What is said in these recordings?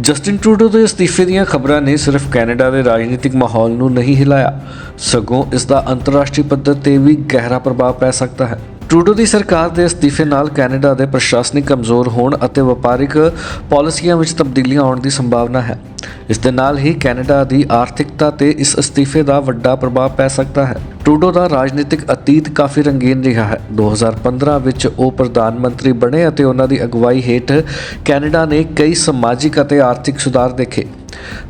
Justin Trudeau ਦੇ ਅਸਤੀਫੇ ਦੀਆਂ ਖਬਰਾਂ ਨੇ ਸਿਰਫ ਕੈਨੇਡਾ ਦੇ ਰਾਜਨੀਤਿਕ ਮਾਹੌਲ ਨੂੰ ਨਹੀਂ ਹਿਲਾਇਆ। ਸਗੋਂ ਇਸ ਦਾ ਅੰਤਰਰਾਸ਼ਟਰੀ ਪੱਧਰ ਤੇ ਵੀ ਗਹਿਰਾ ਪ੍ਰਭਾਵ ਪੈ ਸਕਦਾ ਹੈ। ਟਰੂਡੋ ਦੀ ਸਰਕਾਰ ਦੇ ਅਸਤੀਫੇ ਨਾਲ ਕੈਨੇਡਾ ਦੇ ਪ੍ਰਸ਼ਾਸਨਿਕ ਕਮਜ਼ੋਰ ਹੋਣ ਅਤੇ ਵਪਾਰਿਕ ਪਾਲਿਸੀਆਂ ਵਿੱਚ ਤਬਦੀਲੀਆਂ ਆਉਣ ਦੀ ਸੰਭਾਵਨਾ ਹੈ। ਇਸ ਦੇ ਨਾਲ ਹੀ ਕੈਨੇਡਾ ਦੀ ਆਰਥਿਕਤਾ ਤੇ ਇਸ ਅਸਤੀਫੇ ਦਾ ਵੱਡਾ ਪ੍ਰਭਾਵ ਪੈ ਸਕਦਾ ਹੈ। ਟਰੂਡੋ ਦਾ ਰਾਜਨੀਤਿਕ ਅਤੀਤ ਕਾਫੀ ਰੰਗੀਨ ਰਿਹਾ ਹੈ। 2015 ਵਿੱਚ ਉਹ ਪ੍ਰਧਾਨ ਮੰਤਰੀ ਬਣੇ ਅਤੇ ਉਹਨਾਂ ਦੀ ਅਗਵਾਈ ਹੇਠ ਕੈਨੇਡਾ ਨੇ ਕਈ ਸਮਾਜਿਕ ਅਤੇ ਆਰਥਿਕ ਸੁਧਾਰ ਦੇਖੇ।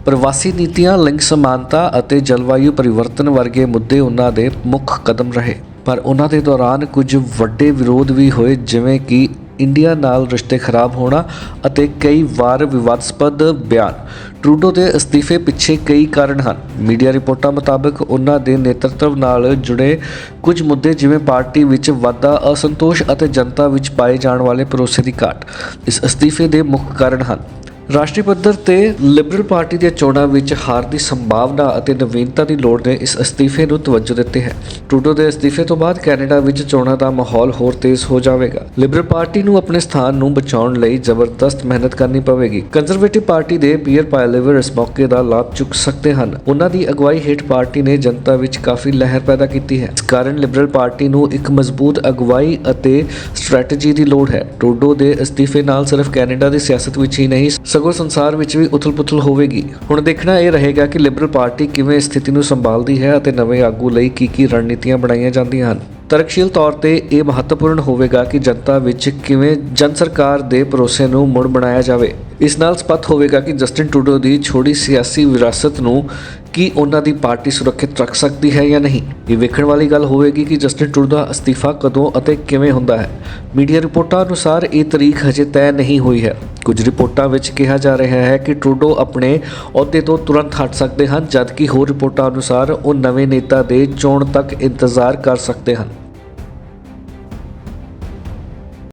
ਪ੍ਰਵਾਸੀ ਨੀਤੀਆਂ, ਲਿੰਗ ਸਮਾਨਤਾ ਅਤੇ ਜਲਵਾਯੂ ਪਰਿਵਰਤਨ ਵਰਗੇ ਮੁੱਦੇ ਉਹਨਾਂ ਦੇ ਮੁੱਖ ਕਦਮ ਰਹੇ। ਪਰ ਉਹਨਾਂ ਦੇ ਦੌਰਾਨ ਕੁਝ ਵੱਡੇ ਵਿਰੋਧ ਵੀ ਹੋਏ, ਜਿਵੇਂ ਕਿ ਇੰਡੀਆ ਨਾਲ ਰਿਸ਼ਤੇ ਖਰਾਬ ਹੋਣਾ ਅਤੇ ਕਈ ਵਾਰ ਵਿਵਾਦਸਪਦ ਬਿਆਨ। ਟਰੂਡੋ ਦੇ ਅਸਤੀਫੇ ਪਿੱਛੇ ਕਈ ਕਾਰਨ ਹਨ। ਮੀਡੀਆ ਰਿਪੋਰਟਾਂ ਮੁਤਾਬਕ ਉਹਨਾਂ ਦੇ ਨੇਤਰਤਵ ਨਾਲ ਜੁੜੇ ਕੁਝ ਮੁੱਦੇ ਜਿਵੇਂ ਪਾਰਟੀ ਵਿੱਚ ਵਾਧਾ, ਅਸੰਤੋਸ਼ ਅਤੇ ਜਨਤਾ ਵਿੱਚ ਪਾਏ ਜਾਣ ਵਾਲੇ ਭਰੋਸੇ ਦੀ ਘਾਟ। ਇਸ ਅਸਤੀਫੇ ਦੇ ਮੁੱਖ ਕਾਰਨ ਹਨ। ਰਾਸ਼ਟਰੀ ਪੱਧਰ ਤੇ ਲਿਬਰਲ ਪਾਰਟੀ ਦੀਆਂ ਚੋਣਾਂ ਵਿੱਚ ਹਾਰ ਦੀ ਸੰਭਾਵਨਾ ਅਤੇ ਨਵੀਨਤਾ ਦੀ ਲੋੜ ਨੇ ਇਸ ਅਸਤੀਫੇ ਨੂੰ ਤਵੱਜੋ ਦਿੱਤੀ ਹੈ। ਟਰੂਡੋ ਦੇ ਅਸਤੀਫੇ ਤੋਂ ਬਾਅਦ ਕੈਨੇਡਾ ਵਿੱਚ ਚੋਣਾਂ ਦਾ ਮਾਹੌਲ ਹੋਰ ਤੇਜ਼ ਹੋ ਜਾਵੇਗਾ। ਲਿਬਰਲ ਪਾਰਟੀ ਨੂੰ ਆਪਣੇ ਸਥਾਨ ਨੂੰ ਬਚਾਉਣ ਲਈ ਜ਼ਬਰਦਸਤ ਮਿਹਨਤ ਕਰਨੀ ਪਵੇਗੀ। ਕੰਜ਼ਰਵੇਟਿਵ ਪਾਰਟੀ ਦੇ ਪੀਅਰ ਪਾਇਲੇਵਰ ਇਸ ਮੌਕੇ ਦਾ ਲਾਭ ਚੁੱਕ ਸਕਦੇ ਹਨ। ਉਹਨਾਂ ਦੀ ਅਗਵਾਈ ਹੇਠ ਪਾਰਟੀ ਨੇ ਜਨਤਾ ਵਿੱਚ ਕਾਫੀ ਲਹਿਰ ਪੈਦਾ ਕੀਤੀ ਹੈ। ਇਸ ਕਾਰਨ ਲਿਬਰਲ ਪਾਰਟੀ ਨੂੰ ਇੱਕ ਮਜ਼ਬੂਤ ਅਗਵਾਈ ਅਤੇ ਸਟ੍ਰੈਟਜੀ ਦੀ ਲੋੜ ਹੈ। ਟਰੂਡੋ ਦੇ ਅਸਤੀਫੇ ਨਾਲ ਸਿਰਫ ਕੈਨੇਡਾ ਦੀ ਸਿਆਸਤ ਵਿੱਚ ਹੀ ਨਹੀਂ ਸਗੋਂ ਸੰਸਾਰ ਵਿੱਚ ਵੀ ਉਥਲ-ਪੁਥਲ ਹੋਵੇਗੀ। ਹੁਣ ਦੇਖਣਾ ਇਹ ਰਹੇਗਾ ਕਿ ਲਿਬਰਲ ਪਾਰਟੀ ਕਿਵੇਂ ਇਸ ਸਥਿਤੀ ਨੂੰ ਸੰਭਾਲਦੀ ਹੈ ਅਤੇ ਨਵੇਂ ਆਗੂ ਲਈ ਕੀ ਕੀ ਰਣਨੀਤੀਆਂ ਬਣਾਈਆਂ ਜਾਂਦੀਆਂ ਹਨ। ਤਰਕਸ਼ੀਲ ਤੌਰ ਤੇ ਇਹ ਮਹੱਤਵਪੂਰਨ ਹੋਵੇਗਾ ਕਿ ਜਨਤਾ ਵਿੱਚ ਕਿਵੇਂ ਜਨ ਸਰਕਾਰ ਦੇ ਭਰੋਸੇ ਨੂੰ ਮੁੜ ਬਣਾਇਆ ਜਾਵੇ। ਇਸ ਨਾਲ ਸਪਸ਼ਟ ਹੋਵੇਗਾ ਕਿ ਜਸਟਿਨ ਟਰੂਡੋ ਦੀ ਛੋਟੀ ਸਿਆਸੀ ਵਿਰਾਸਤ ਨੂੰ ਕੀ ਉਹਨਾਂ ਦੀ ਪਾਰਟੀ ਸੁਰੱਖਿਅਤ ਰੱਖ ਸਕਦੀ ਹੈ ਜਾਂ ਨਹੀਂ। ਇਹ ਵੇਖਣ ਵਾਲੀ ਗੱਲ ਹੋਵੇਗੀ ਕਿ ਜਸਟਿਨ ਟਰੂਡੋ ਦਾ ਅਸਤੀਫਾ ਕਦੋਂ ਅਤੇ ਕਿਵੇਂ ਹੁੰਦਾ ਹੈ। ਮੀਡੀਆ ਰਿਪੋਰਟਾਂ ਅਨੁਸਾਰ ਇਹ ਤਾਰੀਖ ਹਜੇ ਤੈਅ ਨਹੀਂ ਹੋਈ ਹੈ। ਕੁਝ ਰਿਪੋਰਟਾਂ ਵਿੱਚ ਕਿਹਾ ਜਾ ਰਿਹਾ ਹੈ ਕਿ ਟਰੂਡੋ ਆਪਣੇ ਅਹੁਦੇ ਤੋਂ ਤੁਰੰਤ ਹਟ ਸਕਦੇ ਹਨ, ਜਦਕਿ ਹੋਰ ਰਿਪੋਰਟਾਂ ਅਨੁਸਾਰ ਉਹ ਨਵੇਂ ਨੇਤਾ ਦੇ ਚੋਣ ਤੱਕ ਇੰਤਜ਼ਾਰ ਕਰ ਸਕਦੇ ਹਨ।